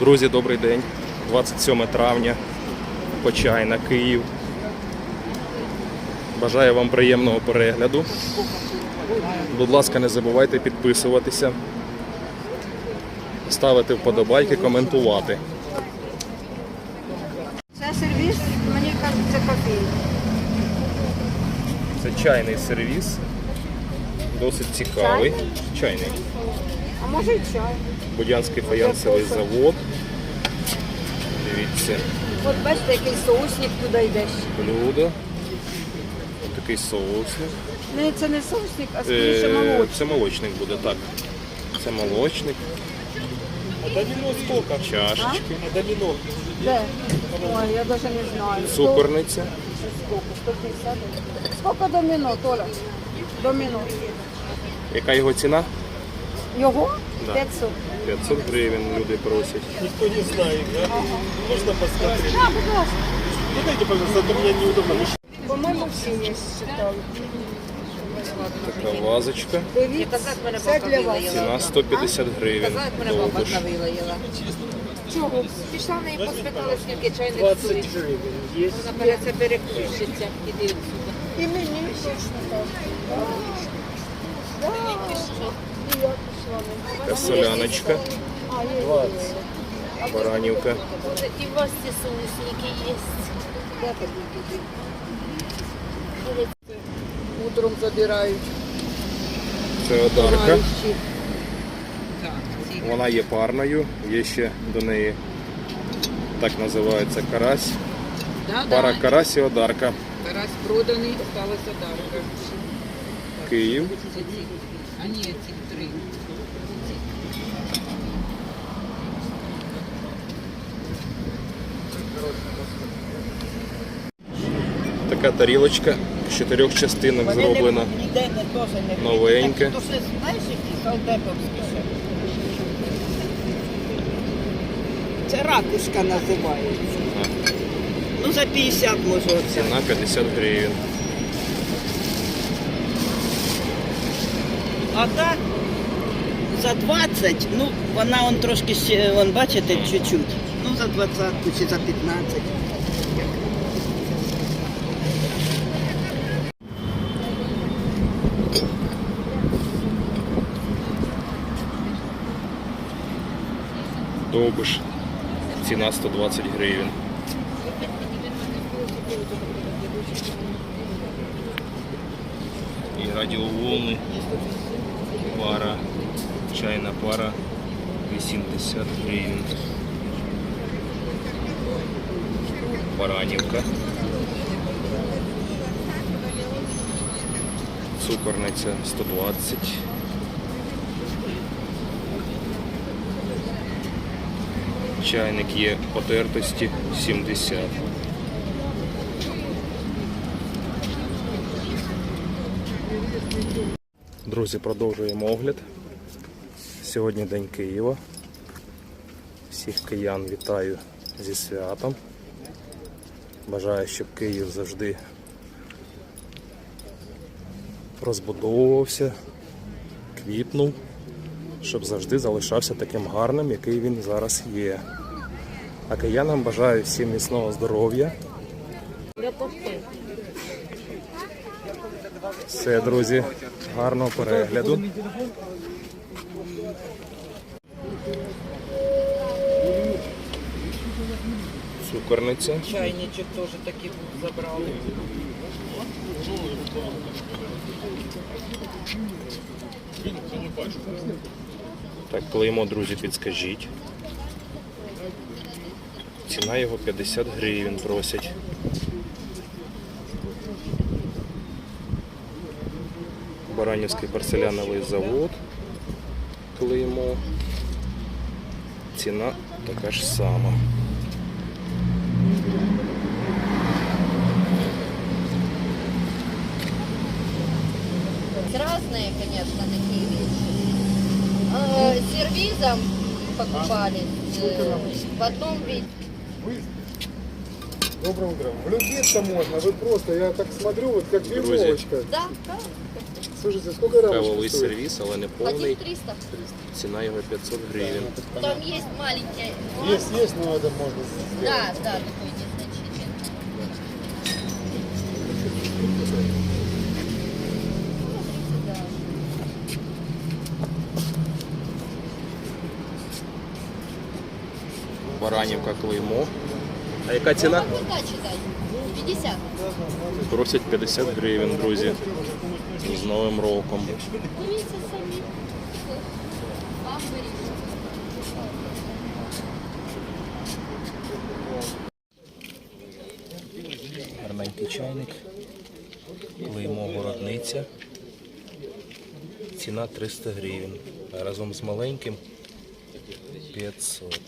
Друзі, добрий день. 27 травня. Почайна, Київ. Бажаю вам приємного перегляду. Будь ласка, не забувайте підписуватися, ставити вподобайки, коментувати. Це сервіс, мені кажуть, це кофейня. Це чайний сервіс. Досить цікавий. Чайний. А може і чай. Будянський фаянсовий завод. Дивіться, От бачите, який соусник туди йде. ще. блюдо. Такий соусник. Ну, це не соусник, а скоріше Е, молочник. Це молочник буде, так. Це молочник, А домино сколько? чашечки, А домино? Де? Ой, я навіть не знаю. цукорниця. Сто- Скільки? 150? Скільки доміно, Толя? Доміно. Яка його ціна? Його? Да. 500. 500 гривень люди просять. Никто не знает, да? Можно посмотреть? А, будь ласка. Ну дайте, пожалуйста, а то мне неудобно. По-моєму, всі є, читали. Така вазочка. Дивіться, це для вас. Ціна 150 гривень. Довбиш. Чого? Пішла в неї поспитала, скільки чайник 20 стоїть. Вона бере це переключиться, іди відсюди. І мені точно так. Да. І я соляночка, А, 20. баранівка. І у вас ці соусники є. Де ти будеш? Утром забирають. Це одарка. Вона є парною. Є ще до неї так називається карась. Пара карась і одарка. Тарас проданий, осталася дарка. Київ. А ні, ці три. Така тарілочка з чотирьох частинок зроблена. Новеньке. Це ракушка називається. Ну за 50 може оце. Ціна 50 гривень. А так за 20, ну вона он трошки ще, вон бачите, чуть-чуть. Ну за 20 чи за 15. Довбиш. Ціна 120 гривень. І радіоволни. Пара. Чайна пара. 80 гривень. Баранівка. Цукорниця 120. Чайник є потертості 70. Друзі, продовжуємо огляд. Сьогодні День Києва. Всіх киян вітаю зі святом. Бажаю, щоб Київ завжди розбудовувався, квітнув, щоб завжди залишався таким гарним, який він зараз є. А киянам бажаю всім міцного здоров'я. Все, друзі, гарного перегляду. Цукорниця. Чайничок теж такий забрали. Так, клеймо, друзі, підскажіть. Ціна його 50 гривень просять. Баранівський порцеляновий завод. Клеймо. Ціна така ж сама. Разные, конечно, такие вещи. Э, Сервизом покупали э, в одном виде. Доброе утро. Влюбиться можно, вы просто, я так смотрю, вот как веревочка. Да, да. Слушайте, сколько рамочка Кавовий стоит? сервіс, але не Один повний. 300. Ціна його 500 гривень. Там есть маленькие. Есть, есть, но это можно сделать. Да, да, такой незначительный. Да. Баранівка клеймо. А яка ціна? Читать? 50. Просять 50 гривень, друзі. З Новим роком. Дивіться самі. Вам. Чайник. Клеймо городниця. Ціна 300 гривень. А разом з маленьким 500.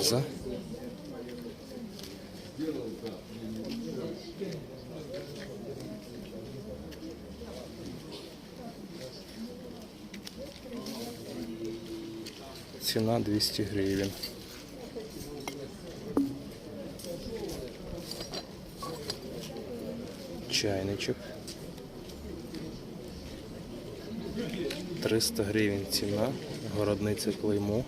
Ваза. Ціна 200 гривень. Чайничок. 300 гривень ціна. Городниця клеймо.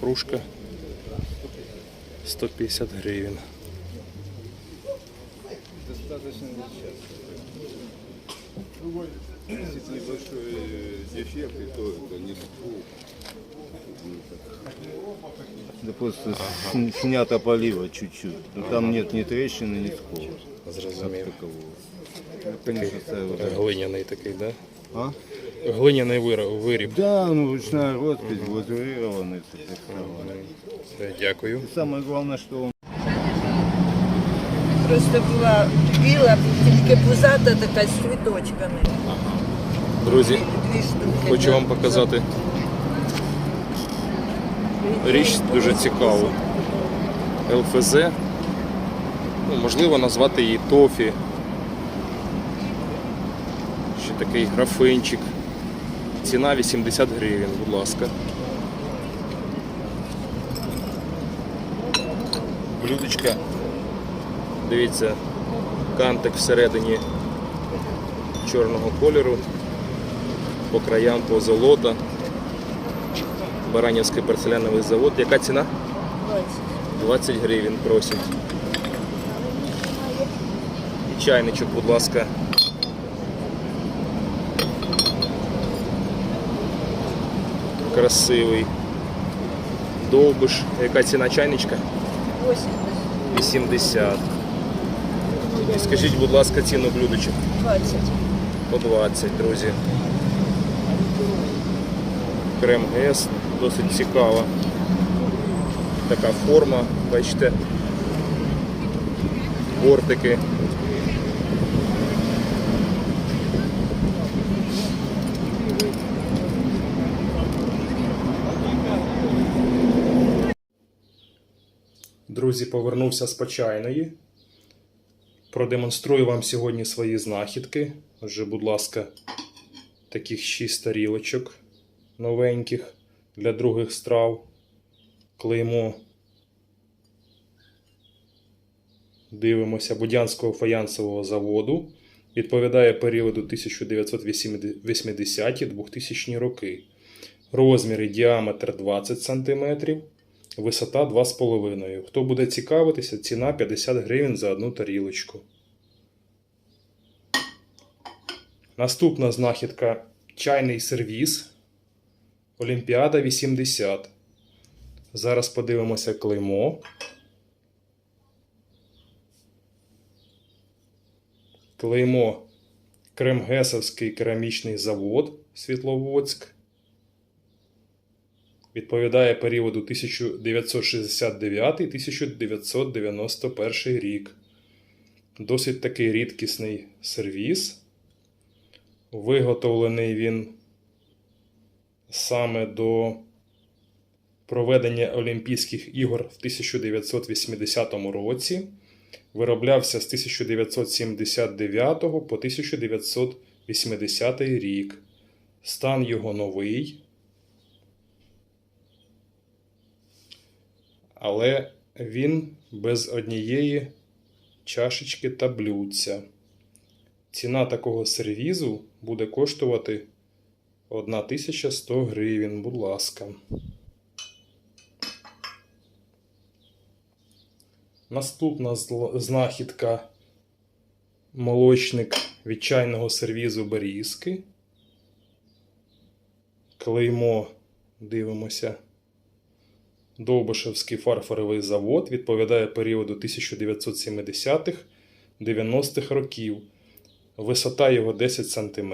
кружка 150 гривень. Если небольшой э, дефект, и то это не Да просто сн- снято полива чуть-чуть. Но там нет ни трещины, ни скола. Зрозумів. Такового. Ну, Конечно, ставил. да. Глиняний такий, да? А? Глиняний виріб. Да, ну ручная роспись, так сказать. Все, Дякую. Самое главное, что он Просто була біла, тільки пузата така з цвіточками. Друзі, Дві штуки. хочу вам показати річ дуже цікаву. ЛФЗ. Ну, можливо назвати її тофі. Ще такий графинчик. Ціна 80 гривень, будь ласка. Блюдечка. Дивіться, кантик всередині чорного кольору, по краям позолота. Баранівський порцеляновий завод. Яка ціна? 20 гривень просять. І чайничок, будь ласка. Красивий. Довбиш. Яка ціна чайничка? 80. І скажіть, будь ласка, ціну блюдечок. 20. По 20, друзі. Крем ГЕС, досить цікава. Така форма, бачите. Бортики. Друзі, повернувся з почайної. Продемонструю вам сьогодні свої знахідки. Отже, будь ласка, таких 6 тарілочок новеньких для других страв. Клеймо. Дивимося Будянського фаянсового заводу. Відповідає періоду 1980-2000 роки. Розмір і діаметр 20 см, висота 2,5 Хто буде цікавитися, ціна 50 гривень за одну тарілочку. Наступна знахідка чайний сервіс. Олімпіада 80. Зараз подивимося клеймо. Клеймо Кремгесовський керамічний завод Світловодськ. Відповідає періоду 1969-1991 рік. Досить такий рідкісний сервіс. Виготовлений він саме до проведення Олімпійських ігор в 1980 році. Вироблявся з 1979 по 1980 рік. Стан його новий. Але він без однієї чашечки та блюдця. Ціна такого сервізу буде коштувати 1100 гривень, будь ласка. Наступна знахідка молочник від чайного сервізу Берізки. Клеймо, дивимося. Довбишевський фарфоровий завод відповідає періоду 1970-х 90-х років. Висота його 10 см.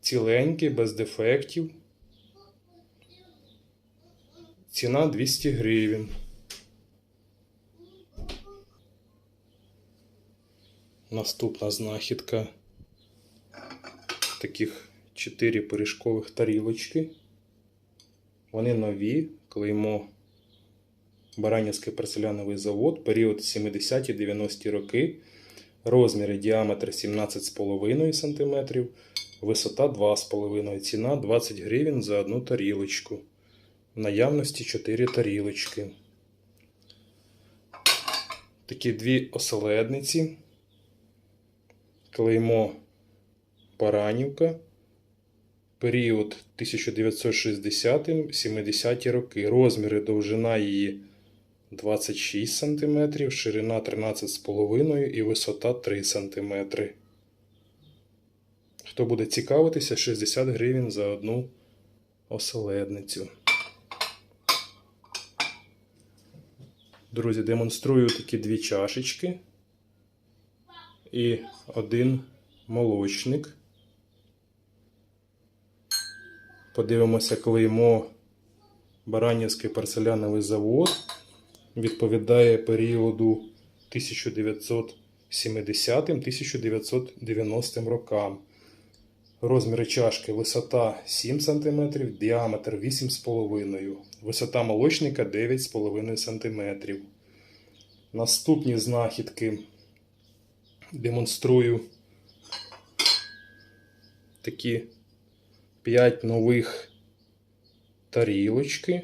Ціленький, без дефектів. Ціна 200 гривень. Наступна знахідка. Таких 4 пиріжкових тарілочки. Вони нові, клеймо Баранівський порцеляновий завод, період 70-90 роки, розміри діаметр 17,5 см, висота 2,5 ціна 20 гривень за одну тарілочку. В наявності 4 тарілочки. Такі дві оселедниці. Клеймо Баранівка. Період 1960-70 роки. Розміри довжина її 26 см, ширина 13,5 і висота 3 см. Хто буде цікавитися, 60 гривень за одну оселедницю. Друзі, демонструю такі дві чашечки і один молочник. Подивимося клеймо Баранівський порцеляновий завод. Відповідає періоду 1970-1990 рокам. Розміри чашки висота 7 см, діаметр 8,5 Висота молочника 9,5 см. Наступні знахідки демонструю такі 5 нових тарілочки.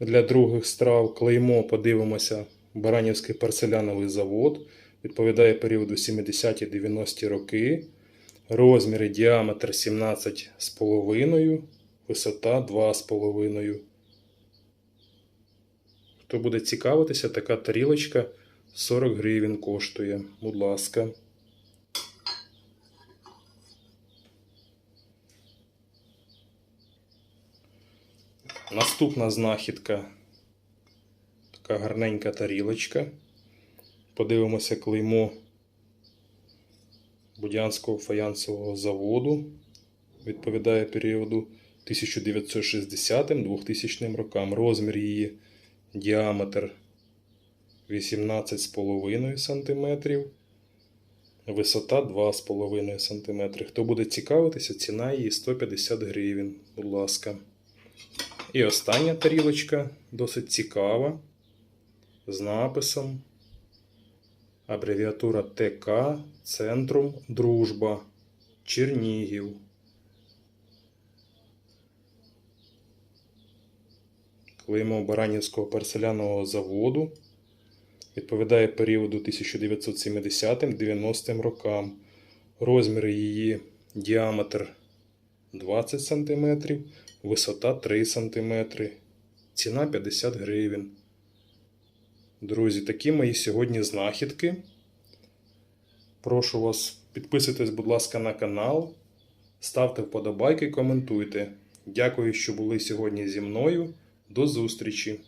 Для других страв клеймо подивимося Баранівський порцеляновий завод. Відповідає періоду 70-90 роки. Розміри діаметр 17,5, висота 2,5. Хто буде цікавитися, така тарілочка 40 гривень коштує. Будь ласка. Наступна знахідка. Така гарненька тарілочка. Подивимося клеймо Будянського фаянсового заводу. Відповідає періоду 1960-2000 рокам. Розмір її діаметр 18,5 см. Висота 2,5 см. Хто буде цікавитися, ціна її 150 гривень. Будь ласка. І остання тарілочка досить цікава. З написом. Абревіатура ТК Центрум Дружба Чернігів. Клеймо Баранівського порцелянового заводу. Відповідає періоду 1970-90 рокам. Розміри її діаметр 20 см, висота 3 см, ціна 50 гривень. Друзі, такі мої сьогодні знахідки. Прошу вас, підписуйтесь, будь ласка, на канал, ставте вподобайки, коментуйте. Дякую, що були сьогодні зі мною. До зустрічі!